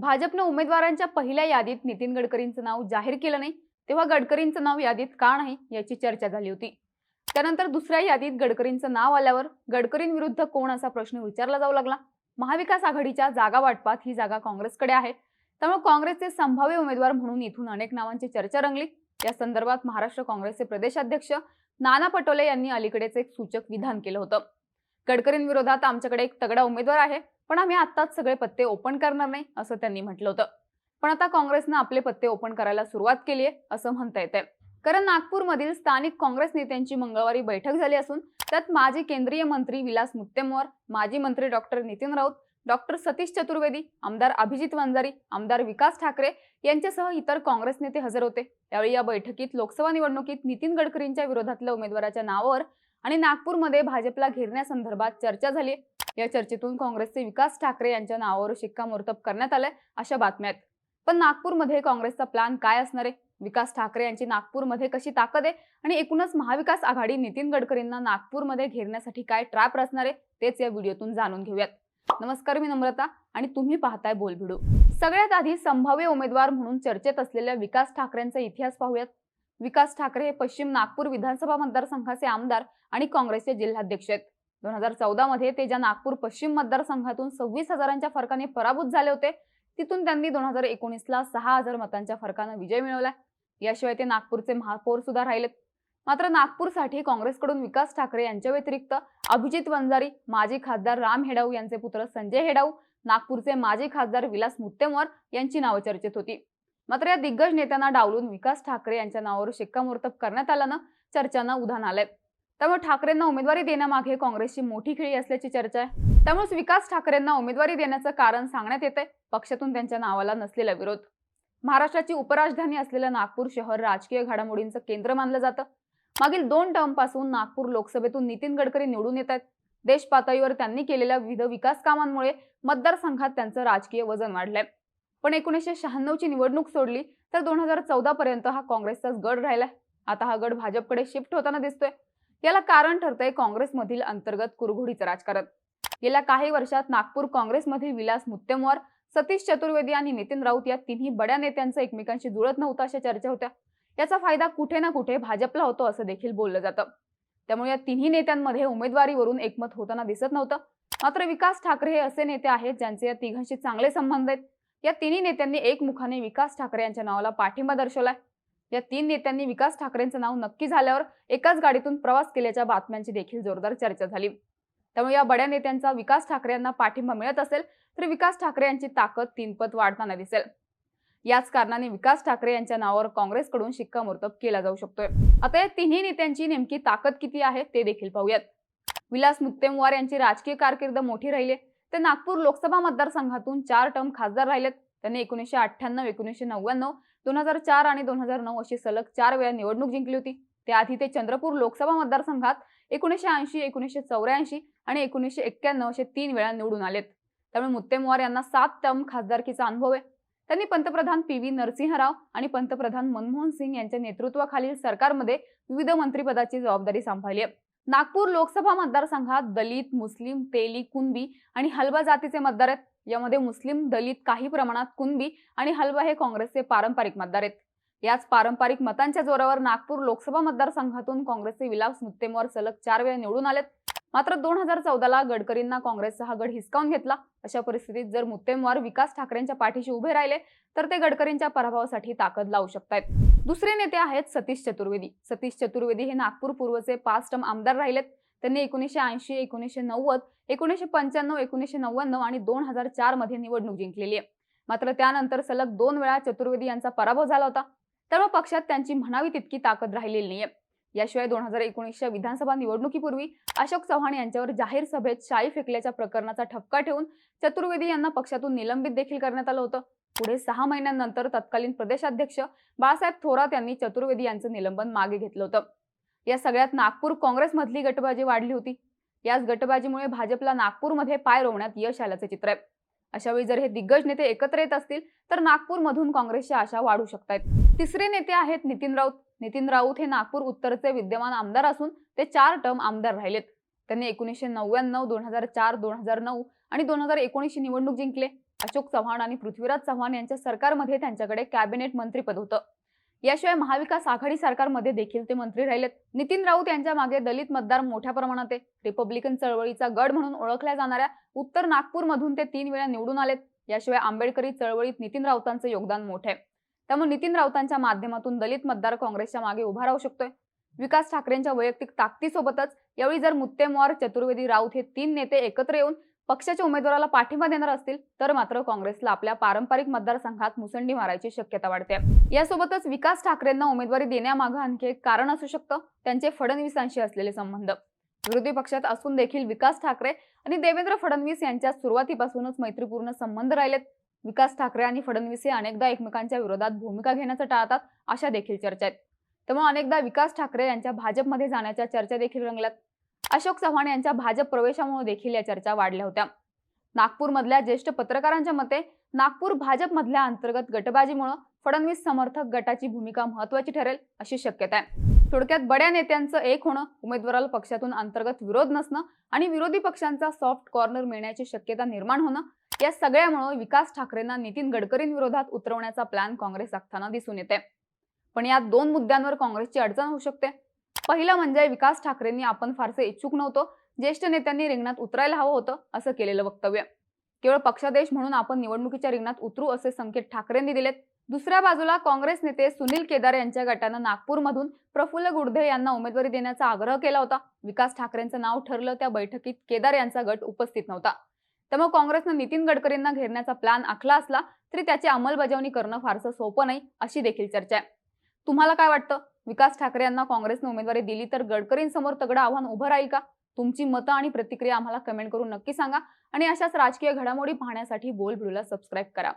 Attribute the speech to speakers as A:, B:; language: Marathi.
A: भाजपनं उमेदवारांच्या पहिल्या यादीत नितीन गडकरींचं नाव जाहीर केलं नाही तेव्हा गडकरींचं नाव यादीत का नाही याची चर्चा झाली होती. त्यानंतर दुसऱ्या यादीत गडकरींचं नाव आल्यावर गडकरींविरुद्ध कोण असा प्रश्न विचारला जाऊ लागला? महाविकास आघाडीच्या जागा वाटपात ही जागा काँग्रेसकडे आहे. त्यामुळे काँग्रेसचे संभाव्य उमेदवार म्हणून इथून अनेक नावांची चर्चा रंगली. या संदर्भात महाराष्ट्र काँग्रेसचे प्रदेशाध्यक्ष नाना पटोले यांनी अलीकडेच एक सूचक विधान केलं होतं. गडकरींविरोधात आमच्याकडे एक तगडा उमेदवार आहे पण आम्ही आत्ताच सगळे पत्ते ओपन करणार नाही असं त्यांनी म्हटलं होतं. पण आता काँग्रेसनं आपले पत्ते ओपन करायला सुरुवात केली आहे असं म्हणता येतंय. कारण नागपूरमधील स्थानिक काँग्रेस नेत्यांची मंगळवारी बैठक झाली असून त्यात माजी केंद्रीय मंत्री विलास मुत्तेमवार माजी मंत्री डॉक्टर नितीन राऊत डॉक्टर सतीश चतुर्वेदी आमदार अभिजित वंजारी आमदार विकास ठाकरे यांच्यासह इतर काँग्रेस नेते हजर होते. यावेळी या बैठकीत लोकसभा निवडणुकीत नितीन गडकरींच्या विरोधातल्या उमेदवाराच्या नावावर आणि नागपूरमध्ये भाजपला घेरण्यासंदर्भात चर्चा झाली या चर्चेतून काँग्रेसचे विकास ठाकरे यांच्या नावावर शिक्कामोर्तब करण्यात आलंय अशा बातम्या आहेत. पण नागपूरमध्ये काँग्रेसचा प्लॅन काय असणार आहे? विकास ठाकरे यांची नागपूरमध्ये कशी ताकद आहे? आणि एकूणच महाविकास आघाडी नितीन गडकरींना नागपूरमध्ये घेरण्यासाठी काय ट्रॅप रचणार आहे? तेच या व्हिडिओतून जाणून घेऊयात. नमस्कार मी नम्रता आणि तुम्ही पाहताय बोलभिडू सगळ्यात आधी संभाव्य उमेदवार म्हणून चर्चेत असलेल्या विकास ठाकरेंचा इतिहास पाहूयात. विकास ठाकरे हे पश्चिम नागपूर विधानसभा मतदारसंघाचे आमदार आणि काँग्रेसचे जिल्हाध्यक्ष आहेत. दोन हजार चौदा मध्ये ते ज्या नागपूर पश्चिम मतदारसंघातून सव्वीस हजारांच्या फरकाने पराभूत झाले होते तिथून त्यांनी दोन हजार एकोणीसला सहा हजार मतांच्या फरकानं विजय मिळवला. याशिवाय ते नागपूरचे महापौर सुद्धा राहिलेत. मात्र नागपूरसाठी काँग्रेसकडून विकास ठाकरे यांच्या व्यतिरिक्त अभिजित वंजारी माजी खासदार राम हेडाऊ यांचे पुत्र संजय हेडाऊ नागपूरचे माजी खासदार विलास मुत्तेमवार यांची नावं चर्चेत होती. मात्र या दिग्गज नेत्यांना डावलून विकास ठाकरे यांच्या नावावर शिक्कामोर्तब करण्यात आल्यानं चर्चांना उधाण आलंय. त्यामुळे ठाकरेंना उमेदवारी देण्यामागे काँग्रेसची मोठी खेळी असल्याची चर्चा आहे. त्यामुळेच विकास ठाकरेंना उमेदवारी देण्याचं कारण सांगण्यात येतंय पक्षातून त्यांच्या नावाला नसलेला विरोध. महाराष्ट्राची उपराजधानी असलेलं नागपूर शहर राजकीय घडामोडींचं केंद्र मानलं जातं. मागील दोन टर्मपासून नागपूर लोकसभेतून नितीन गडकरी निवडून येत आहेत. देश पातळीवर त्यांनी केलेल्या विविध विकास कामांमुळे मतदारसंघात त्यांचं राजकीय वजन वाढलंय. पण एकोणीसशे शहाण्णवची निवडणूक सोडली तर दोन हजार चौदा पर्यंत हा काँग्रेसचाच गड राहिलाय. आता हा गड भाजपकडे शिफ्ट होताना दिसतोय. याला कारण ठरतंय काँग्रेसमधील अंतर्गत कुरघोडीचं राजकारण. गेल्या काही वर्षात नागपूर काँग्रेसमधील विलास मुत्तेमवार सतीश चतुर्वेदी आणि नितीन राऊत या तिन्ही बड्या नेत्यांचं एकमेकांशी जुळत नव्हतं अशा चर्चा होत्या. याचा फायदा कुठे ना कुठे भाजपला होतो असं देखील बोललं जातं. त्यामुळे या तिन्ही नेत्यांमध्ये उमेदवारीवरून एकमत होताना दिसत नव्हतं. मात्र विकास ठाकरे हे असे नेते आहेत ज्यांचे या तिघांशी चांगले संबंध आहेत. या तिन्ही नेत्यांनी एकमुखाने विकास ठाकरे यांच्या नावाला पाठिंबा दर्शवलाय. या तीन नेत्यांनी विकास ठाकरेंचं नाव नक्की झाल्यावर एकाच गाडीतून प्रवास केल्याच्या बातम्यांची देखील जोरदार चर्चा झाली. त्यामुळे या बड्या नेत्यांचा विकास ठाकरे यांना पाठिंबा मिळत असेल तर विकास ठाकरे यांची ताकद तीनपत वाढताना दिसेल. याच कारणाने विकास ठाकरे यांच्या नावावर काँग्रेसकडून शिक्कामोर्तब केला जाऊ शकतोय. आता या तिन्ही नेत्यांची नेमकी ताकद किती आहे ते देखील पाहूयात. विलास मुत्तेमवार यांची राजकीय कारकीर्द मोठी राहिली ते नागपूर लोकसभा मतदारसंघातून चार टर्म खासदार राहिलेत. त्यांनी एकोणीसशे अठ्ठ्याण्णव एकोणीसशे नव्याण्णव दोन हजार चार आणि दोन हजार नऊ अशी सलग चार वेळा निवडणूक जिंकली होती. त्याआधी ते चंद्रपूर लोकसभा मतदारसंघात एकोणीसशे ऐंशी एकोणीसशे चौऱ्याऐंशी आणि एकोणीसशे एक्क्याण्णव असे तीन वेळा निवडून आलेत. त्यामुळे मुत्तेमवार यांना सात टर्म खासदारकीचा अनुभव आहे. त्यांनी पंतप्रधान पी व्ही नरसिंहराव आणि पंतप्रधान मनमोहन सिंग यांच्या नेतृत्वाखालील सरकारमध्ये विविध मंत्रिपदाची जबाबदारी सांभाळली आहे. नागपूर लोकसभा मतदारसंघात दलित मुस्लिम तेली कुणबी आणि हलबा जातीचे मतदार आहेत. यामध्ये मुस्लिम दलित काही प्रमाणात कुणबी आणि हलबा हे काँग्रेसचे पारंपरिक मतदार आहेत. याच पारंपरिक मतांच्या जोरावर नागपूर लोकसभा मतदारसंघातून काँग्रेसचे विलास मुत्तेमवार सलग चार वेळा निवडून आलेत. मात्र दोन हजार चौदाला गडकरींना काँग्रेसचा हा गड हिसकावून घेतला. अशा परिस्थितीत जर मुत्तेमवार विकास ठाकरेंच्या पाठीशी उभे राहिले तर ते गडकरींच्या पराभवासाठी ताकद लावू शकतात दुसरे नेते आहेत सतीश चतुर्वेदी. सतीश चतुर्वेदी हे नागपूर पूर्वचे पाच टर्म आमदार राहिलेत. त्यांनी एकोणीसशे ऐंशी एकोणीसशे नव्वद एकोणीसशे पंच्याण्णव एकोणीसशे नव्याण्णव आणि दोन हजार चारमध्ये निवडणूक जिंकलेली आहे. मात्र त्यानंतर सलग दोन वेळा चतुर्वेदी यांचा पराभव झाला होता. त्यामुळे पक्षात त्यांची म्हणावी तितकी ताकद राहिलेली नाहीये. याशिवाय दोन हजार एकोणीसच्या विधानसभा निवडणुकीपूर्वी अशोक चव्हाण यांच्यावर जाहीर सभेत शाई फेकल्याच्या प्रकरणाचा ठपका ठेवून चतुर्वेदी यांना पक्षातून निलंबित देखील करण्यात आलं होतं. पुढे सहा महिन्यांनंतर तत्कालीन प्रदेशाध्यक्ष बाळासाहेब थोरात यांनी चतुर्वेदी यांचं निलंबन मागे घेतलं होतं. या सगळ्यात नागपूर काँग्रेसमधली गटबाजी वाढली होती. याच गटबाजीमुळे भाजपला नागपूरमध्ये पाय रोवण्यात यश आल्याचं चित्र आहे. अशावेळी जर हे दिग्गज नेते एकत्र येत असतील तर नागपूरमधून काँग्रेसच्या आशा वाढू शकतात तिसरे नेते आहेत नितीन राऊत. नितीन राऊत हे नागपूर उत्तरचे विद्यमान आमदार असून ते चार टर्म आमदार राहिलेत. त्यांनी एकोणीसशे नव्याण्णव दोन हजार चार दोन हजार नऊ आणि दोन हजार एकोणीसशे निवडणूक जिंकले अशोक चव्हाण आणि पृथ्वीराज चव्हाण यांच्या सरकारमध्ये त्यांच्याकडे कॅबिनेट मंत्रीपद होतं. याशिवाय महाविकास आघाडी सरकारमध्ये देखील ते मंत्री राहिलेत. नितीन राऊत यांच्या मागे दलित मतदार मोठ्या प्रमाणात आहे. रिपब्लिकन चळवळीचा गड म्हणून ओळखल्या जाणाऱ्या उत्तर नागपूरमधून ते तीन वेळा निवडून आलेत. याशिवाय आंबेडकरी चळवळीत नितीन राऊतांचं योगदान मोठं आहे. त्यामुळे नितीन राऊतांच्या माध्यमातून दलित मतदार काँग्रेसच्या मागे उभा राहू शकतोय. विकास ठाकरेंच्या वैयक्तिक ताकदीसोबतच यावेळी जर मुत्तेमवार चतुर्वेदी राऊत हे तीन नेते एकत्र येऊन पक्षाच्या उमेदवाराला पाठिंबा देणार असतील तर मात्र काँग्रेसला आपल्या पारंपरिक मतदारसंघात मुसंडी मारायची शक्यता वाढते. यासोबतच विकास ठाकरेंना उमेदवारी देण्यामागं आणखी एक कारण असू शकतं त्यांचे फडणवीसांशी असलेले संबंध. विरोधी पक्षात असून देखील विकास ठाकरे आणि देवेंद्र फडणवीस यांच्या सुरुवातीपासूनच मैत्रीपूर्ण संबंध राहिलेत. विकास ठाकरे आणि फडणवीस हे अनेकदा एकमेकांच्या विरोधात भूमिका घेण्याचं टाळतात अशा देखील चर्चा आहेत. त्यामुळे अनेकदा विकास ठाकरे यांच्या भाजपमध्ये जाण्याच्या चर्चा देखील रंगल्यात. अशोक चव्हाण यांच्या भाजप प्रवेशामुळे देखील या चर्चा वाढल्या होत्या. नागपूरमधल्या ज्येष्ठ पत्रकारांच्या मते नागपूर भाजपमधल्या अंतर्गत गटबाजीमुळे फडणवीस समर्थक गटाची भूमिका महत्वाची ठरेल अशी शक्यता आहे. थोडक्यात बड्या नेत्यांचं एक होणं उमेदवाराला पक्षातून अंतर्गत विरोध नसणं आणि विरोधी पक्षांचा सॉफ्ट कॉर्नर मिळण्याची शक्यता निर्माण होणं या सगळ्यामुळे विकास ठाकरेंना नितीन गडकरींविरोधात उतरवण्याचा प्लॅन काँग्रेस आखताना दिसून येते पण या दोन मुद्द्यांवर काँग्रेसची अडचण होऊ शकते. पहिलं म्हणजे विकास ठाकरेंनी आपण फारसे इच्छुक नव्हतो. ज्येष्ठ नेत्यांनी रिंगणात उतरायला हवं होतं असं केलेलं वक्तव्य. केवळ पक्षादेश म्हणून आपण निवडणुकीच्या रिंगणात उतरू असे संकेत ठाकरेंनी दिलेत. दुसऱ्या बाजूला काँग्रेस नेते सुनील केदार यांच्या गटानं नागपूरमधून प्रफुल्ल गुडधे यांना उमेदवारी देण्याचा आग्रह केला होता. विकास ठाकरेंचं नाव ठरलं त्या बैठकीत केदार यांचा गट उपस्थित नव्हता. त्यामुळे काँग्रेसनं नितीन गडकरींना घेरण्याचा प्लॅन आखला असला तरी त्याची अंमलबजावणी करणं फारसं सोपं नाही अशी देखील चर्चा आहे. तुम्हाला काय वाटतं? विकास ठाकरे यांना काँग्रेसने उमेदवारी दिली तर गडकरींसमोर तगडं आव्हान उभं राहील का? तुमची मतं आणि प्रतिक्रिया आम्हाला कमेंट करून नक्की सांगा. आणि अशाच राजकीय घडामोडी पाहण्यासाठी बोल सबस्क्राईब करा.